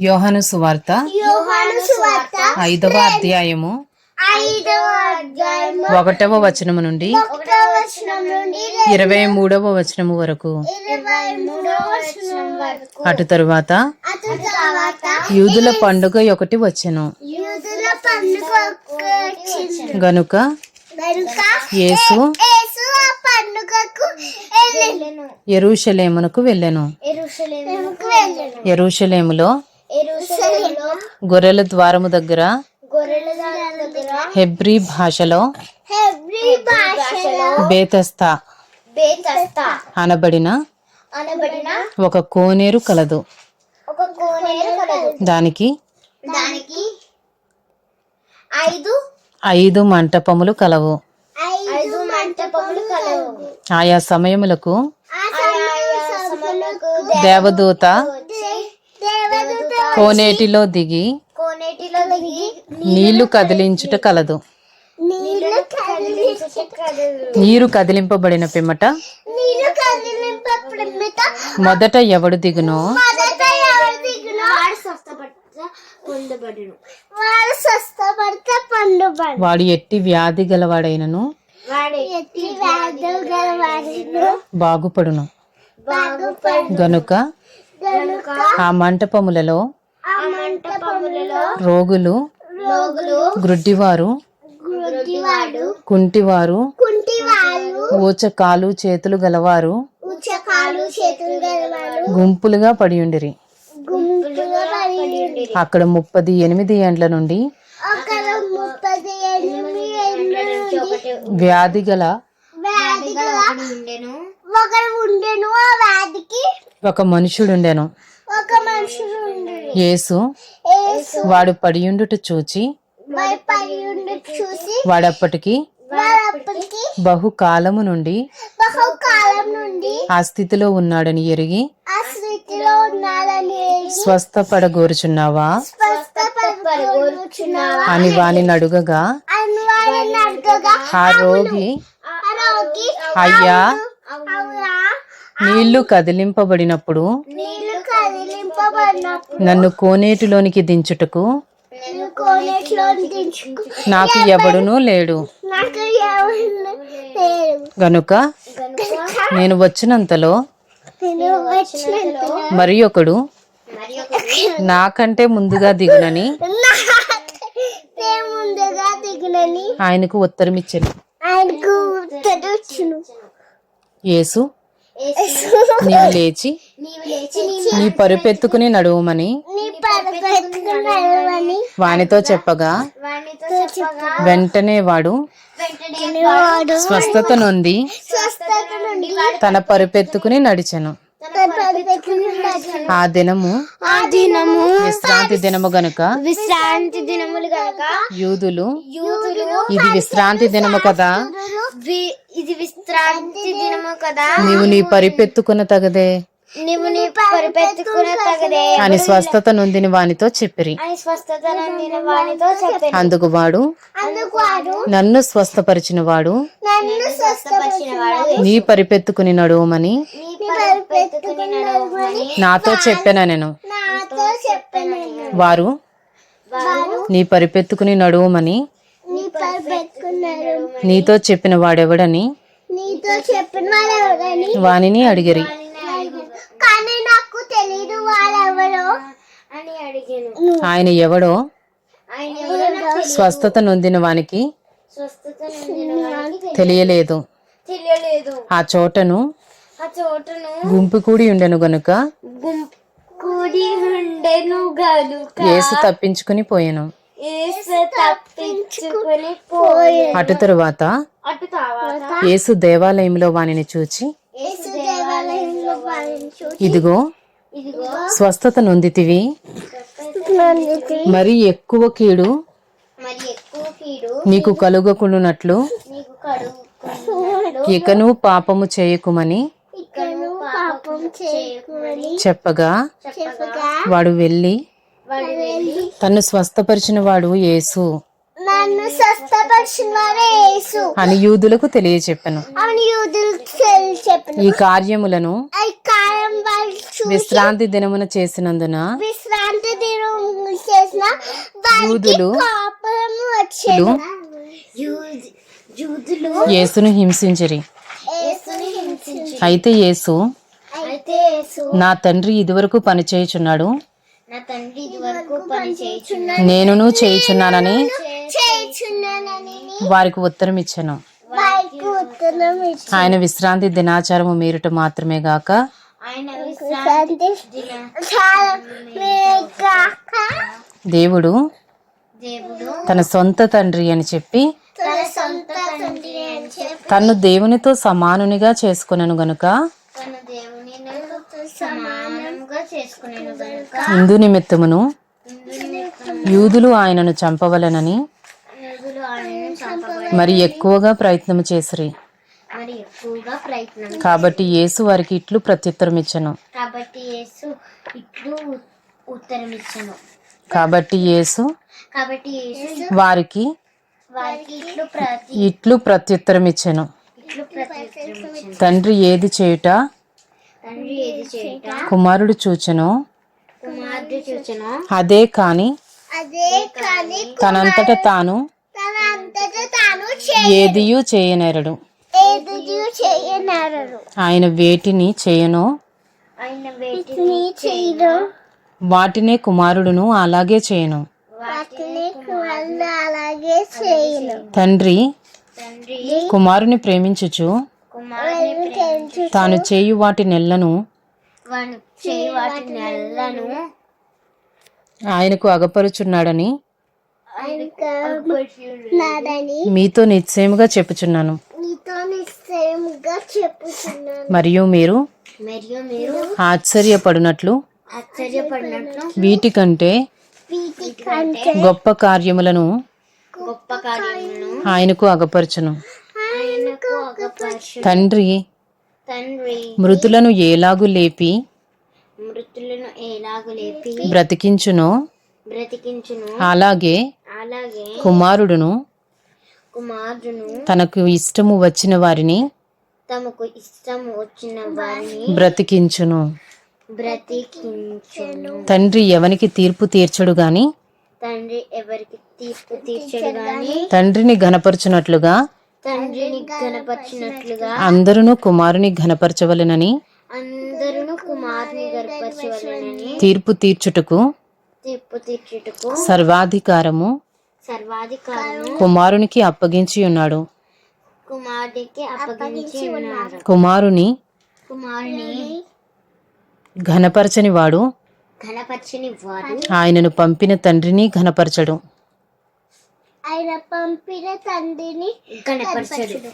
యోహాను సువార్త ఐదవ అధ్యాయము ఒకటవ వచనము నుండి ఇరవై మూడవ వచనము వరకు. అటు తరువాత యూదుల పండుగ ఒకటి వచ్చెను. గనుక యేసు ఎరుషలేమునకు వెళ్ళెను. ఎరుషలేములో గొర్రెల ద్వారము దగ్గర హెబ్రీ భాషలో బేతస్తా అనబడిన ఒక కోనేరు కలదు. దానికి ఐదు మంటపములు కలవు. ఐదు మంటపములు కలవు. ఆయా సమయములకు దేవదూత కోనేటిలో దిగి కోనేటిలో దిగి నీళ్ళు కదిలించుట కలదు. నీళ్ళు కదిలించు నీరు కదిలింపబడిన పిమ్మట మొదట ఎవడు దిగునో మొదట ఎవరు దిగునో వాడు ఎట్టి వ్యాధి గలవాడైనను బాగుపడును. బాగుపడు గనుక ఆ మంటపములలో రోగులు రోగులు గ్రుడ్డివారు కుంటివారు ఊచకాలు చేతులు గలవారు గుంపులుగా పడియుండిరి. అక్కడ ముప్పది ఎనిమిది ఏండ్ల నుండి వ్యాధి గల ఒక మనుషుడు ఉండెను యేసు వాడు పడియుండుట చూచి వాడప్పటికి బహుకాలము నుండి ఆ స్థితిలో ఉన్నాడని ఎరిగి స్వస్థపడగోరుచున్నావా? అని వాని అడుగగా ఆ రోగి అయ్యా నీళ్ళు కదిలింపబడినప్పుడు నన్ను కోనేటిలోనికి దించుటకు నాకు ఎవడునూ లేడు. గనుక నేను వచ్చినంతలో మరి ఒకడు నాకంటే ముందుగా దిగునని ఆయనకు ఉత్తరమిచ్చాను. యేసు నీవు లేచి నీ పరుపెత్తుకుని నడువమని వానితో చెప్పగా చెప్పగా వెంటనే వాడు స్వస్థత నుండి తన పరుపెత్తుకుని నడిచెను. ఆ దినము ఆ దినము విశ్రాంతి దినము గనుక విశ్రాంతి దినములు కనుక యూదులు యూదులు ఇది విశ్రాంతి దినము కదా. ఇది విశ్రాంతి దినము కదా. నీవు నీ పరిపెత్తుకున్న తగదే. నీవు నీ పరిపెత్తుకున్న తగదే. అని స్వస్థత నొందిని వానితో చెప్పిరి. అని స్వస్థత నందిన వానితో అందుకు వాడు అందుకు వాడు నన్ను స్వస్థపరిచిన వాడు నన్ను స్వస్థపరిచిన వాడు నీ పరిపెత్తుకుని నడువమని నీ పరిపెత్తుకుని నడుమని నాతో చెప్పాను నేను? వారు? వారు? నీ పరిపెత్తుకుని నడువమని? నీతో చెప్పిన వాడెవడని? నీతో చెప్పిన వాడు ఎవరని వానిని అడిగిరి. కానీ నాకు తెలియదు వాడెవరో అని అడిగాను. ఆయన ఎవడో? ఆయన ఎవరో స్వస్థత నొందిన వానికి స్వస్థత నొందిన వాడికి తెలియలేదు. తెలియలేదు. ఆ చోటను ఆ చోటును గుంపు కూడి ఉండెను గనుక. కూడి ఉండెను గనుక. యేసు తప్పించుకుని పోయాను. ఏసు తప్పించుకుని పోయి అటు తరువాత అటు తర్వాత యేసు దేవాలయంలో వానిని చూచి యేసు దేవాలయంలో ఇదిగో స్వస్థత నొందితివి. మరి ఎక్కువ కీడు నీకు కలుగకుండునట్లు ఇకను పాపము చేయకుమని చెప్పగా వాడు వెళ్ళి తన్ను స్వస్థపరిచిన వాడు యేసు నన్ను అని యూదులకు తెలియచెప్పెను. ఈ కార్యములను విశ్రాంతి దినమున చేసినందున విశ్రాంతి చేసిన యూదులు యేసును హింసించిరి. అయితే యేసు నా తండ్రి ఇదివరకు పని చేయుచున్నాడు. నేనును చేయుచున్నానని వారికి ఉత్తరం ఇచ్చాను. ఆయన విశ్రాంతి దినాచారము మీరుట మాత్రమే గాక దేవుడు తన సొంత తండ్రి అని చెప్పి తన్ను దేవునితో సమానునిగా చేసుకునను గనుక తన దేవుని సమానంగా చేసుకునేను గనుక ఇందు నిమిత్తమును యూదులు ఆయనను చంపవలనని మరి ఎక్కువగా ప్రయత్నం చేసిరి. కాబట్టి యేసు వారికి ఇట్లు ప్రత్యుత్తరం ఇచ్చను కాబట్టి యేసు ఇట్లు ఉ- ఉత్తరం ఇచ్చను కాబట్టి యేసు కాబట్టి యేసు వారికి ఇట్లు ప్రతి ఇట్లు ప్రత్యుత్తరం ఇచ్చెను తండ్రి ఏది చేయుట కుమారుడు చూచెనో. అదే కాని తనంతట తాను ఏదియూ చేయనేరడు. ఆయన వేటిని చేయనో? వేటిని కుమారుడును అలాగే చేయను. తండ్రి కుమారుని ప్రేమించుచు తాను చేయు వాటి నెల్లను ఆయనకు అగపరుచున్నాడని మీతో నిశ్చయముగా చెప్పుచున్నాను. మరియు మీరు ఆశ్చర్యపడినట్లు వీటికంటే వీటి కంటే గొప్ప కార్యములను ఆయనకు అగపరచును. తండ్రి తండ్రి మృతులను ఏలాగు లేపి మృతులను ఎలాగు లేపి బ్రతికించునో. బ్రతికించును. అలాగే అలాగే కుమారుడును కుమారుడును తనకు ఇష్టము వచ్చిన వారిని తమకు ఇష్టం వచ్చిన వారిని బ్రతికించును. బ్రతికించును. తండ్రి ఎవనికి తీర్పు తీర్చడు గాని తండ్రి ఎవరికి తీర్పు తీర్చడు గాని తండ్రిని ఘనపరచునట్లుగా తండ్రిని అందరును కుమారుని ఘనపరచవలెనని అందరును కుమారుని గర్పరచవలనని తీర్పు తీర్చుటకు తీర్పు తీర్చుటకు సర్వాధికారము సర్వాధికారము కుమారునికి అప్పగించి ఉన్నాడు. కుమారుడికి అప్పగించి ఉన్నారు కుమారుని కుమారుని ఘనపరచని వాడు ఘనపరచని వాడు ఆయనను పంపిన తండ్రిని ఘనపరచడు. ఆయన పంపిన తండ్రిని గణపరచడు